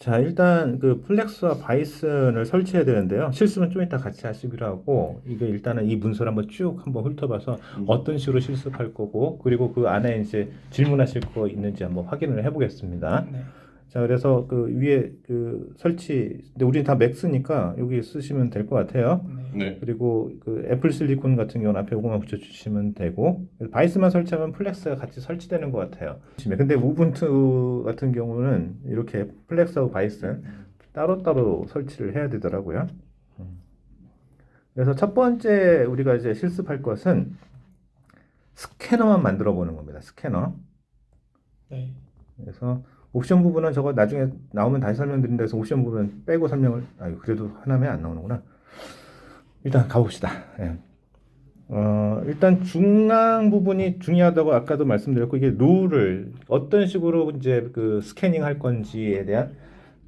자, 일단 그 플렉스와 바이슨을 설치해야 되는데요. 실습은 좀 이따 같이 하시기로 하고, 이거 일단은 이 문서를 한번 쭉 한번 훑어봐서 음. 어떤 식으로 실습할 거고, 그리고 그 안에 이제 질문하실 거 있는지 한번 확인을 해보겠습니다. 네. 자, 그래서 그 위에 그 설치, 근데 우리는 다 맥스니까 여기 쓰시면 될 것 같아요. 네. 네. 그리고 그 애플 실리콘 같은 경우는 앞에 요거만 붙여주시면 되고 바이스만 설치하면 플렉스가 같이 설치되는 것 같아요. 근데 우분투 같은 경우는 이렇게 플렉스하고 바이스는 따로따로 설치를 해야 되더라고요. 음. 그래서 첫 번째 우리가 이제 실습할 것은 스캐너만 만들어 보는 겁니다. 스캐너. 네. 그래서 옵션 부분은 저거 나중에 나오면 다시 설명드린다 해서 옵션 부분은 빼고 설명을 아 그래도 하나면 안 나오는구나. 일단 가봅시다. 예. 어, 일단 중앙 부분이 중요하다고 아까도 말씀드렸고 이게 룰을 어떤 식으로 이제 그 스캐닝 할 건지에 대한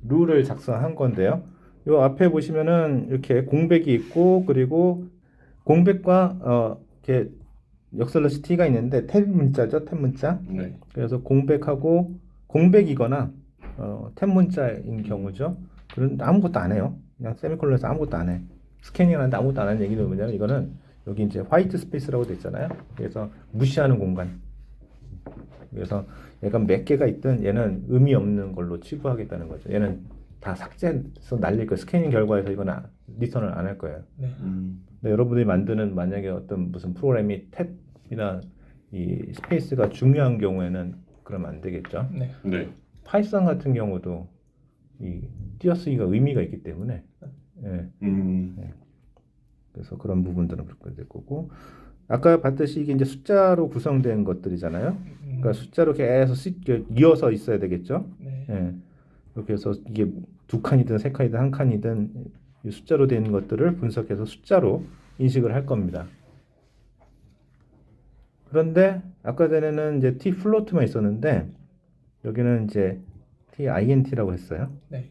룰을 작성한 건데요. 요 앞에 보시면은 이렇게 공백이 있고 그리고 공백과 어 이렇게 역설러시 T가 있는데 탭 문자죠, 탭 문자. 네. 그래서 공백하고 공백이거나 어, 탭 문자인 경우죠. 그런 아무것도 안 해요. 그냥 세미콜론에서 아무것도 안 해. 스캐닝 하는데 아무것도 안 하는 얘기는 뭐냐면 이거는 여기 이제 화이트 스페이스라고 돼 있잖아요. 그래서 무시하는 공간. 그래서 얘가 몇 개가 있든 얘는 의미 없는 걸로 치부하겠다는 거죠. 얘는 다 삭제해서 날릴 거 스캐닝 결과에서 이건 아, 리턴을 안 할 거예요. 네. 음. 근데 여러분들이 만드는 만약에 어떤 무슨 프로그램이 탭이나 이 스페이스가 중요한 경우에는 그러면 안 되겠죠. 네. 네. 파이썬 같은 경우도 이 띄어쓰기가 의미가 있기 때문에 예, 음. 그래서 그런 부분들은 그렇게 될 거고 아까 봤듯이 이게 이제 숫자로 구성된 것들이잖아요. 음, 그러니까 숫자로 계속 이어서 있어야 되겠죠. 네. 예. 이렇게 해서 이게 두 칸이든 세 칸이든 한 칸이든 이 숫자로 된 것들을 분석해서 숫자로 인식을 할 겁니다. 그런데 아까 전에는 이제 t 플로트만 있었는데 여기는 이제 t int라고 했어요. 네.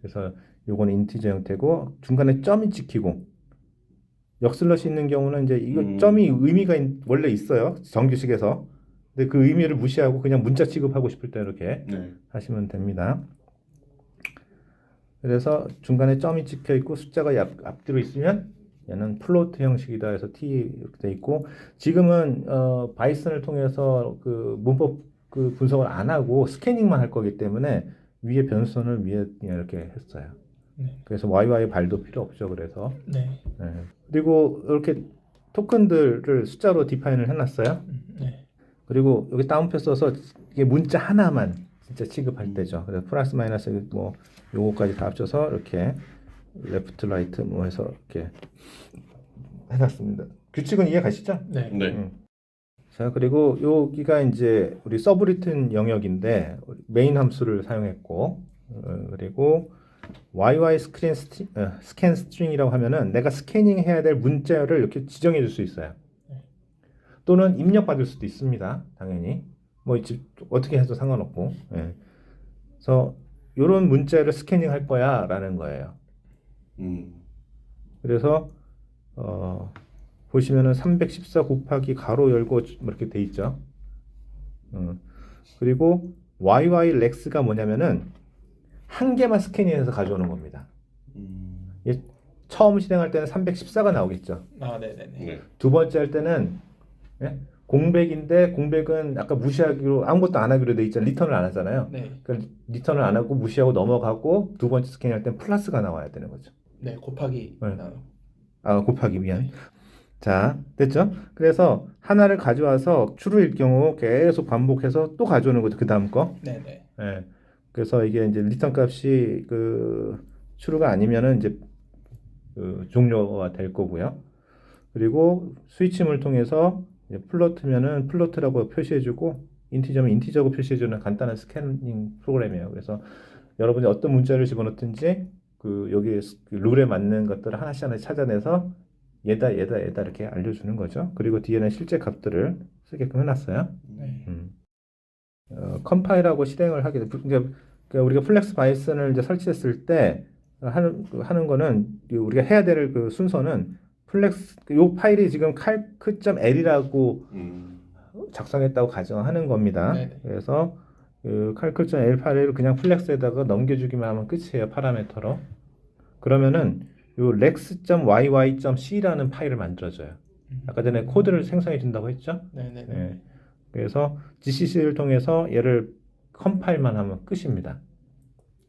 그래서 요거는 인티저 형태고 중간에 점이 찍히고 역슬러시 있는 경우는 이제 이거 음. 점이 의미가 있- 원래 있어요 정규식에서 근데 그 의미를 무시하고 그냥 문자 취급하고 싶을 때 이렇게 네. 하시면 됩니다. 그래서 중간에 점이 찍혀 있고 숫자가 앞, 앞뒤로 있으면 얘는 플로트 형식이다 해서 t 이렇게 돼 있고 지금은 어, 바이슨을 통해서 그 문법 그 분석을 안 하고 스캐닝만 할 거기 때문에 위에 변수선을 위에 이렇게 했어요. 네. 그래서 yy 발도 필요 없죠. 그래서 네. 예. 그리고 이렇게 토큰들을 숫자로 디파인을 해놨어요. 음, 네. 그리고 여기 다운표 써서 이게 문자 하나만 진짜 취급할 음. 때죠. 그래서 플러스 마이너스 뭐 요거까지 다 합쳐서 이렇게 레프트 라이트 뭐 해서 이렇게 해놨습니다. 규칙은 이해 가시죠? 네. 네. 음. 자 그리고 여기가 이제 우리 서브리튼 영역인데 메인 함수를 사용했고 어, 그리고 YY 스크린 스트, 어, 스캔 스트링이라고 하면은 내가 스캐닝 해야 될 문자를 이렇게 지정해 줄 수 있어요. 네. 또는 입력 받을 수도 있습니다. 당연히 뭐 이제 어떻게 해도 상관없고. 예. 그래서 이런 문자를 스캐닝 할 거야라는 거예요. 음. 그래서 어, 보시면은 314 곱하기 가로 열고 뭐 이렇게 돼 있죠. 음. 그리고 YY 렉스가 뭐냐면은 한 개만 스캐닝해서 가져오는 겁니다. 음. 처음 실행할 때는 314가 나오겠죠. 아, 네, 네, 네. 네. 두 번째 할 때는 예? 공백인데 공백은 아까 무시하기로 아무것도 안 하기로 돼 있잖아요. 리턴을 안 하잖아요. 네. 그러니까 리턴을 안 하고 무시하고 넘어가고 두 번째 스캐닝할 때는 플러스가 나와야 되는 거죠. 네. 곱하기 네. 나눠. 아 곱하기 미안. 네. 자 됐죠? 그래서 하나를 가져와서 추루일 경우 계속 반복해서 또 가져오는 거죠. 그 다음 거. 네, 네. 예. 그래서 이게 이제 리턴 값이 그 추루가 아니면은 이제 그 종료가 될 거고요. 그리고 스위치물 통해서 이제 플로트면은 플로트라고 표시해주고 인티저면 인티저고 표시해주는 간단한 스캐닝 프로그램이에요. 그래서 여러분이 어떤 문자를 집어넣든지 그 여기 그 룰에 맞는 것들을 하나씩 하나씩 찾아내서 얘다 얘다 얘다 이렇게 알려주는 거죠. 그리고 뒤에는 실제 값들을 쓰게끔 해놨어요. 네. 음. 어, 컴파일하고 실행을 하게 돼. 그러니까, 그러니까 우리가 플렉스 바이슨을 이제 설치했을 때 하는 그 하는 거는 이 우리가 해야 될 그 순서는 플렉스 요 파일이 지금 calc.l이라고 음. 작성했다고 가정하는 겁니다. 네네. 그래서 그 칼클전 L8L을 그냥 플렉스에다가 넘겨주기만 하면 끝이에요 파라메터로 그러면은 요 rex.yy.c라는 파일을 만들어줘요 아까 전에 코드를 생성해 준다고 했죠 네네네. 네. 그래서 GCC를 통해서 얘를 컴파일만 하면 끝입니다.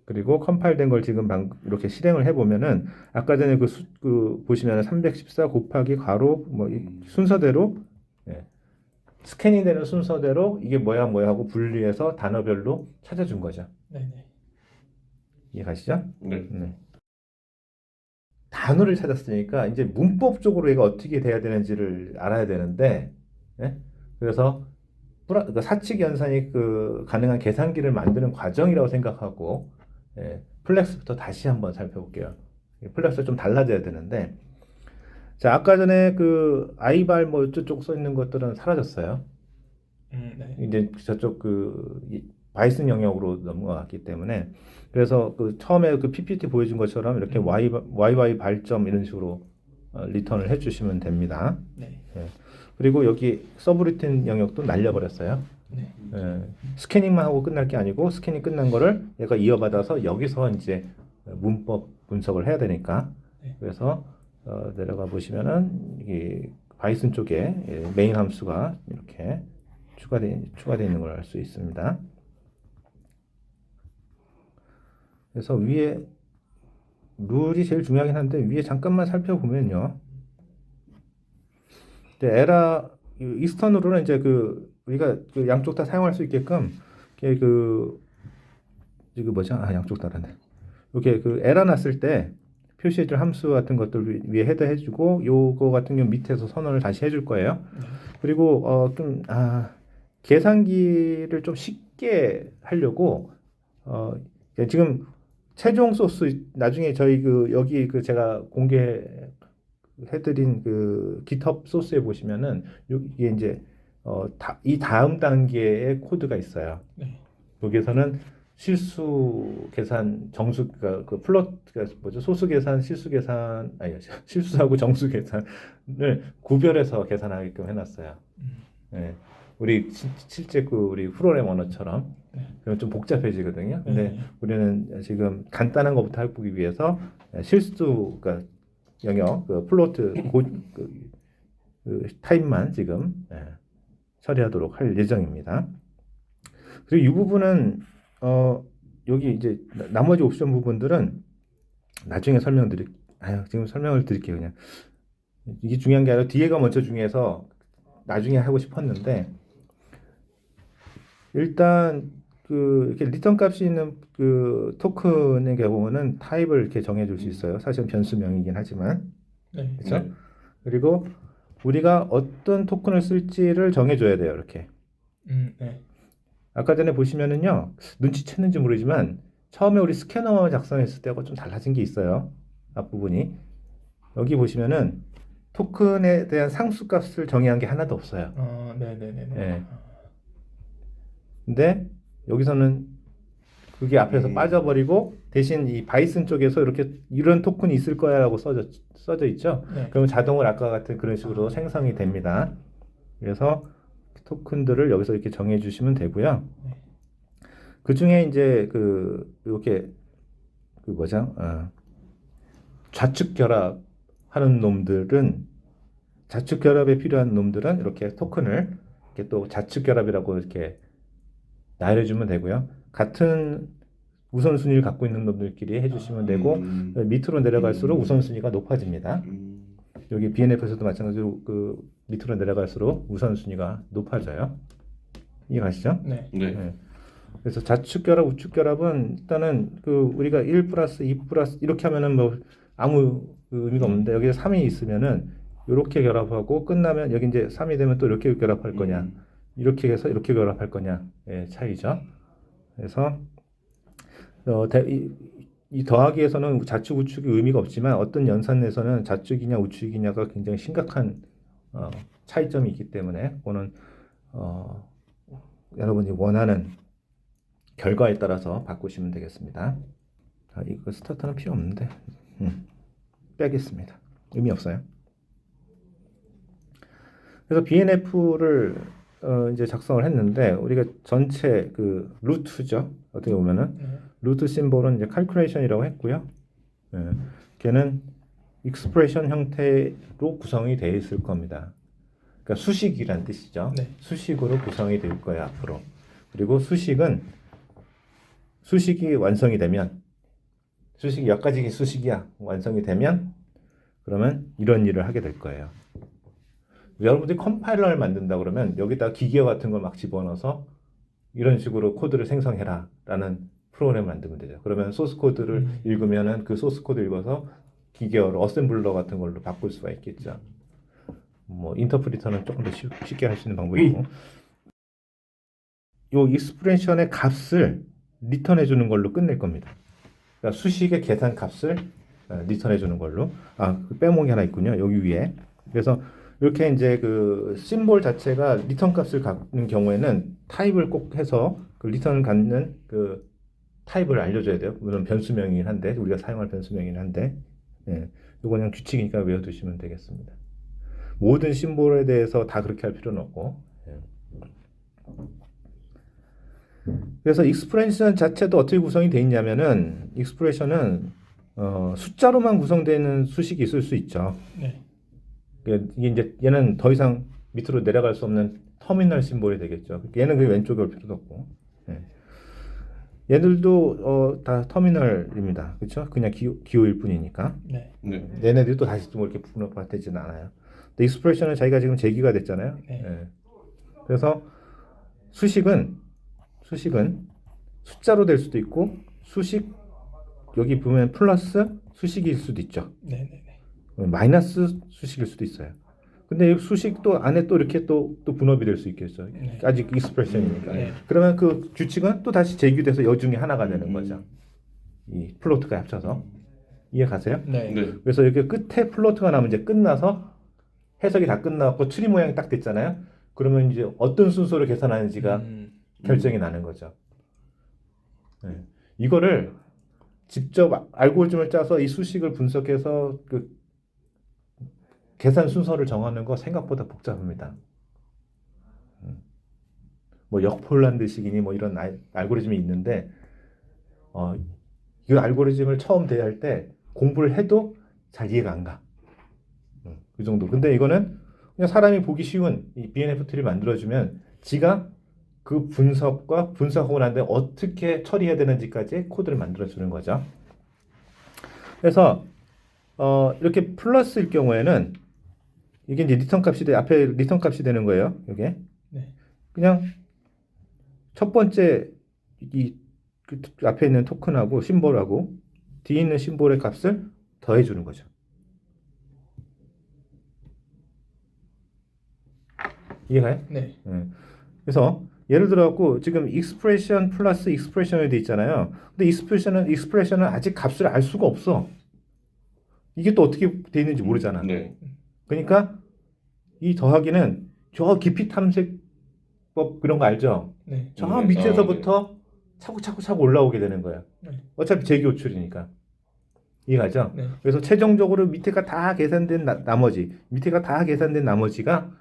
그리고 컴파일된 걸 지금 방 이렇게 실행을 해보면은 아까 전에 그, 수, 그 보시면 314 곱하기 괄호 뭐이 순서대로 예. 스캐닝 되는 순서대로 이게 뭐야 뭐야 하고 분리해서 단어별로 찾아준 거죠. 네네. 이해 가시죠? 네. 네. 단어를 찾았으니까 이제 문법적으로 얘가 어떻게 돼야 되는지를 알아야 되는데, 예? 그래서 플라- 그 사칙 연산이 그 가능한 계산기를 만드는 과정이라고 생각하고, 예, 플렉스부터 다시 한번 살펴볼게요. 이 플렉스가 좀 달라져야 되는데, 자 아까 전에 그 아이발 뭐 어쩌고 써 있는 것들은 사라졌어요. 음, 네. 이제 저쪽 그 이- 바이슨 영역으로 넘어갔기 때문에 그래서 그 처음에 그 PPT 보여준 것처럼 이렇게 음. Y YY 발점 이런 식으로 어, 리턴을 해주시면 됩니다. 네. 그리고 여기 서브루틴 영역도 날려버렸어요. 네. 예, 스캐닝만 하고 끝날 게 아니고 스캐닝 끝난 거를 얘가 이어받아서 여기서 이제 문법 분석을 해야 되니까 네. 그래서 어, 내려가 보시면은 이 바이슨 쪽에 예, 메인 함수가 이렇게 추가되 추가되어 있는 걸 알 수 있습니다. 그래서 위에 룰이 제일 중요하긴 한데 위에 잠깐만 살펴보면요. 에라 이 이스턴으로는 이제 그 우리가 그 양쪽 다 사용할 수 있게끔 이게 그 이거 뭐죠? 아 양쪽 다르네. 이렇게 그 에라 났을 때 표시해줄 함수 같은 것들 위- 위에 헤더 해주고 요거 같은 경우 밑에서 선언을 다시 해줄 거예요. 네. 그리고 어좀 아 계산기를 좀 쉽게 하려고 어 지금 최종 소스 나중에 저희 그 여기 그 제가 공개 해드린 그 GitHub 소스에 보시면은 여기에 이제 어이 다음 단계의 코드가 있어요. 네. 여기에서는 실수 계산 정수 그러니까 그 플롯 그 뭐죠 소수 계산 실수 계산 아니 실수하고 정수 계산을 구별해서 계산하게끔 해놨어요. 음, 예. 우리 시- 실제 그 우리 프로그램 언어처럼 네. 그럼 좀 복잡해지거든요. 근데 네. 우리는 지금 간단한 것부터 해보기 위해서 실수 그러니까 영역 그 플로트 고, 그, 그 타입만 지금 예, 처리하도록 할 예정입니다. 그리고 이 부분은 어 여기 이제 나- 나머지 옵션 부분들은 나중에 설명드릴 아유 지금 설명을 드릴게요 그냥 이게 중요한 게 아니라 뒤에가 먼저 중요해서 나중에 하고 싶었는데 일단 그 이렇게 리턴 값이 있는 그 토큰의 경우는 타입을 이렇게 정해줄 수 있어요. 사실은 변수명이긴 하지만 네. 그렇죠? 네. 그리고 우리가 어떤 토큰을 쓸지를 정해줘야 돼요. 이렇게 음, 네. 아까 전에 보시면은요 눈치챘는지 모르지만 처음에 우리 스캐너 작성했을 때하고 좀 달라진 게 있어요. 앞부분이 여기 보시면은 토큰에 대한 상수 값을 정의한 게 하나도 없어요. 어, 네네네네. 네. 근데 여기서는 그게 앞에서 음. 빠져버리고 대신 이 바이슨 쪽에서 이렇게 이런 토큰이 있을 거야라고 써져 써져 있죠. 네. 그러면 자동으로 아까 같은 그런 식으로 생성이 됩니다. 그래서 토큰들을 여기서 이렇게 정해 주시면 되고요. 네. 그 중에 이제 그 이렇게 그 뭐죠? 어, 좌측 결합 하는 놈들은 좌측 결합에 필요한 놈들은 이렇게 토큰을 이렇게 또 좌측 결합이라고 이렇게 나열해 주면 되고요. 같은 우선순위를 갖고 있는 놈들끼리 해주시면 되고 음. 밑으로 내려갈수록 음. 우선순위가 높아집니다. 음. 여기 BNF에서도 마찬가지로 그 밑으로 내려갈수록 우선순위가 높아져요. 이해가시죠? 네. 네. 네. 그래서 좌측 결합, 우측 결합은 일단은 그 우리가 1 플러스 2 플러스 이렇게 하면은 뭐 아무 그 의미가 없는데 여기에 3이 있으면은 이렇게 결합하고 끝나면 여기 이제 3이 되면 또 이렇게 결합할 거냐 음. 이렇게 해서 이렇게 결합할 거냐 의 차이죠. 그래서 어, 대, 이, 이 더하기에서는 좌측 우측이 의미가 없지만 어떤 연산에서는 좌측이냐 우측이냐가 굉장히 심각한 어, 차이점이 있기 때문에 그거는 어, 여러분이 원하는 결과에 따라서 바꾸시면 되겠습니다. 아, 이거 스타터는 필요 없는데 음, 빼겠습니다. 의미 없어요. 그래서 BNF를 어, 이제 작성을 했는데 우리가 전체 그 루트죠. 어떻게 보면은 네. 루트 심볼은 이제 calculation이라고 했고요. 예, 걔는 expression 형태로 구성이 되어 있을 겁니다. 그러니까 수식이란 뜻이죠. 네. 수식으로 구성이 될 거예요 앞으로. 그리고 수식은 수식이 완성이 되면 수식이 몇 가지 수식이야 완성이 되면 그러면 이런 일을 하게 될 거예요. 여러분들이 컴파일러를 만든다 그러면 여기다 기계 같은 걸 막 집어넣어서 이런 식으로 코드를 생성해라라는 프로그램을 만들면 되죠. 그러면 소스 코드를 음. 읽으면은 그 소스 코드 읽어서 기계어로 어셈블러 같은 걸로 바꿀 수가 있겠죠. 뭐 인터프리터는 조금 더 쉽, 쉽게 할 수 있는 방법이고 요 익스프레션의 값을 리턴해 주는 걸로 끝낼 겁니다. 그러니까 수식의 계산 값을 어, 리턴해 주는 걸로 아, 그 빼먹이 하나 있군요. 여기 위에. 그래서 이렇게 이제 그 심볼 자체가 리턴 값을 갖는 경우에는 타입을 꼭 해서 그 리턴을 갖는 그 타입을 알려줘야 돼요. 물론 변수명이긴 한데 우리가 사용할 변수명이긴 한데 예, 이거 그냥 규칙이니까 외워두시면 되겠습니다. 모든 심볼에 대해서 다 그렇게 할 필요는 없고. 예. 그래서 익스프레션 자체도 어떻게 구성이 되어 있냐면은 익스프레션은 어, 숫자로만 구성되는 수식이 있을 수 있죠. 네. 그 이게 이제 얘는 더 이상 밑으로 내려갈 수 없는 터미널 심볼이 되겠죠. 얘는 그 왼쪽에 올 필요도 없고. 예. 얘들도 어, 다 터미널입니다. 그렇죠? 그냥 기호, 기호일 뿐이니까. 네. 네. 얘네들도 다시 또 이렇게 분업화되지는 않아요. 근데 익스프레션은 자기가 지금 제기가 됐잖아요. 네. 예. 그래서 수식은 수식은 숫자로 될 수도 있고 수식 여기 보면 플러스 수식일 수도 있죠. 네. 네. 네. 마이너스 수식일 수도 있어요. 근데 이 수식도 안에 또 이렇게 또, 또 분업이 될 수 있겠죠. 네. 아직 익스프레션이니까. 네. 그러면 그 규칙은 또 다시 재규돼서 여 중에 하나가 되는 음. 거죠. 이 플로트가 합쳐서. 이해 가세요? 네. 네. 그래서 이렇게 끝에 플로트가 나면 이제 끝나서 해석이 다 끝나고 추리 모양이 딱 됐잖아요. 그러면 이제 어떤 순서로 계산하는지가 음, 결정이 나는 거죠. 네. 이거를 직접 알고리즘을 짜서 이 수식을 분석해서 그 계산 순서를 정하는 거 생각보다 복잡합니다. 음. 뭐 역폴란드식이니 뭐 이런 알, 알고리즘이 있는데 어, 이 알고리즘을 처음 대할 때 공부를 해도 잘 이해가 안 가. 음, 그 정도. 근데 이거는 그냥 사람이 보기 쉬운 이 BNFT를 만들어주면 지가 그 분석과 분석하고 난 다음에 어떻게 처리해야 되는지까지 코드를 만들어주는 거죠. 그래서 어, 이렇게 플러스일 경우에는 이게 이제 리턴 값이 돼 앞에 리턴 값이 되는 거예요. 이게 네. 그냥 첫 번째 이 그 앞에 있는 토큰하고 심볼하고 뒤에 있는 심볼의 값을 더해 주는 거죠. 이해가요? 네. 예. 그래서 예를 들어 갖고 지금 익스프레션 플러스 익스프레션이 돼 있잖아요. 근데 익스프레션은 익스프레션은 아직 값을 알 수가 없어. 이게 또 어떻게 돼 있는지 모르잖아. 네. 그러니까 이 더하기는 저 깊이 탐색법 그런 거 알죠? 네. 저 네. 밑에서부터 차고차고 차고 올라오게 되는 거예요. 네. 어차피 재교출이니까. 이해가죠? 네. 그래서 최종적으로 밑에가 다 계산된 나, 나머지, 밑에가 다 계산된 나머지가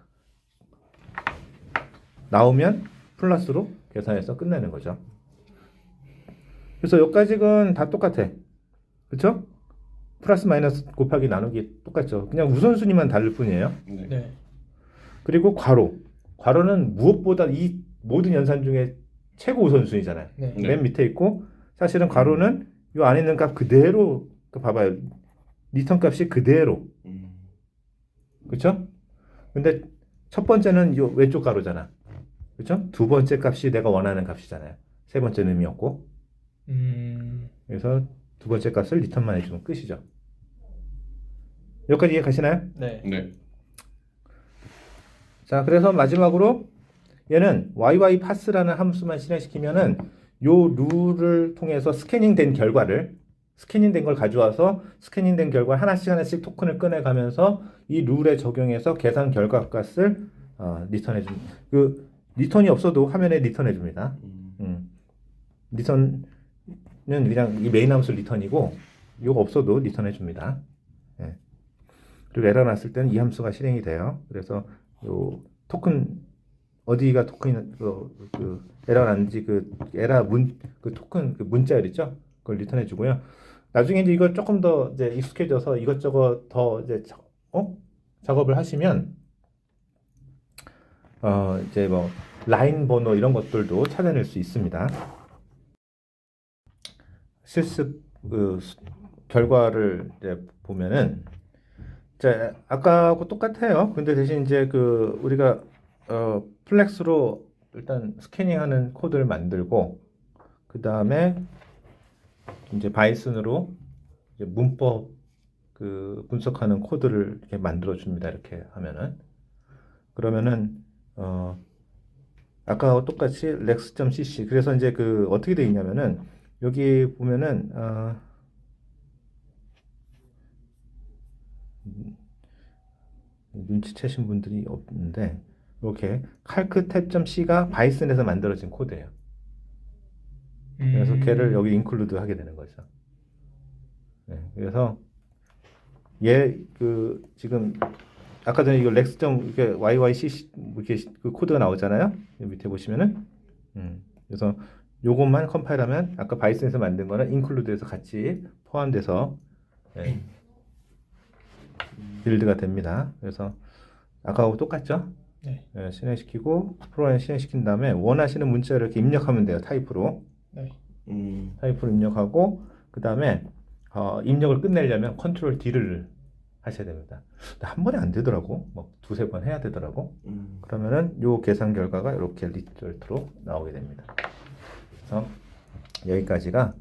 나오면 플러스로 계산해서 끝내는 거죠. 그래서 여기까지는 다 똑같아. 그렇죠? 플러스 마이너스 곱하기 나누기 똑같죠. 그냥 우선순위만 다를 뿐이에요. 네. 네. 그리고 괄호. 괄호는 무엇보다 이 모든 연산 중에 최고 우선순위잖아요. 네. 네. 맨 밑에 있고 사실은 괄호는 이 안에 있는 값 그대로 그 봐봐요. 리턴 값이 그대로. 음. 그렇죠? 근데 첫 번째는 요 왼쪽 가로잖아. 그렇죠? 두 번째 값이 내가 원하는 값이잖아요. 세 번째는 의미 없고. 음, 그래서 두 번째 값을 리턴만 해주면 끝이죠. 여기까지 이해 가시나요? 네. 네. 자, 그래서 마지막으로 얘는 yy pass라는 함수만 실행시키면은 요 룰을 통해서 스캐닝된 결과를 스캐닝된 걸 가져와서 스캐닝된 결과 하나씩 하나씩 토큰을 꺼내 가면서 이 룰에 적용해서 계산 결과 값을 어, 리턴해 줍니다. 그 리턴이 없어도 화면에 리턴해 줍니다. 음. 음. 리턴은 그냥 이 메인 함수 리턴이고 이거 없어도 리턴해 줍니다. 예. 그리고 에러 났을 때는 이 함수가 실행이 돼요. 그래서 요 토큰 어디가 토큰이 그, 그 에러가 났는지 그 에러 문 그 토큰 그 문자열 있죠? 그걸 리턴해 주고요. 나중에 이제 이걸 조금 더 이제 익숙해져서 이것저것 더 이제 자- 어? 작업을 하시면 어 이제 뭐 라인 번호 이런 것들도 찾아낼 수 있습니다. 실습 그 수- 결과를 이제 보면은 이제 아까하고 똑같아요. 근데 대신 이제 그 우리가 어 플렉스로 일단 스캐닝하는 코드를 만들고 그 다음에 이제 바이슨으로 이제 문법 그 분석하는 코드를 이렇게 만들어 줍니다. 이렇게 하면은 그러면은 어 아까와 똑같이 lex.cc 그래서 이제 그 어떻게 돼 있냐면은 여기 보면은 어 음, 눈치채신 분들이 없는데 이렇게 calc 탭.c가 바이슨에서 만들어진 코드예요. 그래서 음. 걔를 여기 인클루드 하게 되는 거죠. 네, 그래서 얘 그 지금 아까 전에 이거 렉스 점 이렇게 YYCC 뭐 이렇게 그 코드가 나오잖아요. 밑에 보시면은 음, 그래서 요것만 컴파일하면 아까 바이슨에서 만든 거는 인클루드에서 같이 포함돼서 예, 빌드가 됩니다. 그래서 아까하고 똑같죠? 네. 예, 실행시키고 프로그램 실행시킨 다음에 원하시는 문자를 이렇게 입력하면 돼요. 타입으로. 네. 음. 타입으로 입력하고 그 다음에 어, 입력을 끝내려면 컨트롤 D를 하셔야 됩니다. 근데 한 번에 안 되더라고. 뭐 두세 번 해야 되더라고. 음. 그러면은 요 계산 결과가 이렇게 리절트로 나오게 됩니다. 그래서 여기까지가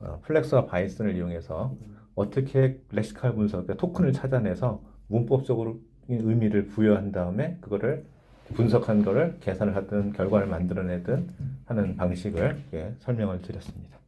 어, 플렉스와 바이슨을 이용해서 어떻게 렉시칼 분석, 그러니까 토큰을 찾아내서 문법적으로 의미를 부여한 다음에 그거를 분석한 거를 계산을 하든 결과를 만들어내든 하는 방식을 이렇게 설명을 드렸습니다.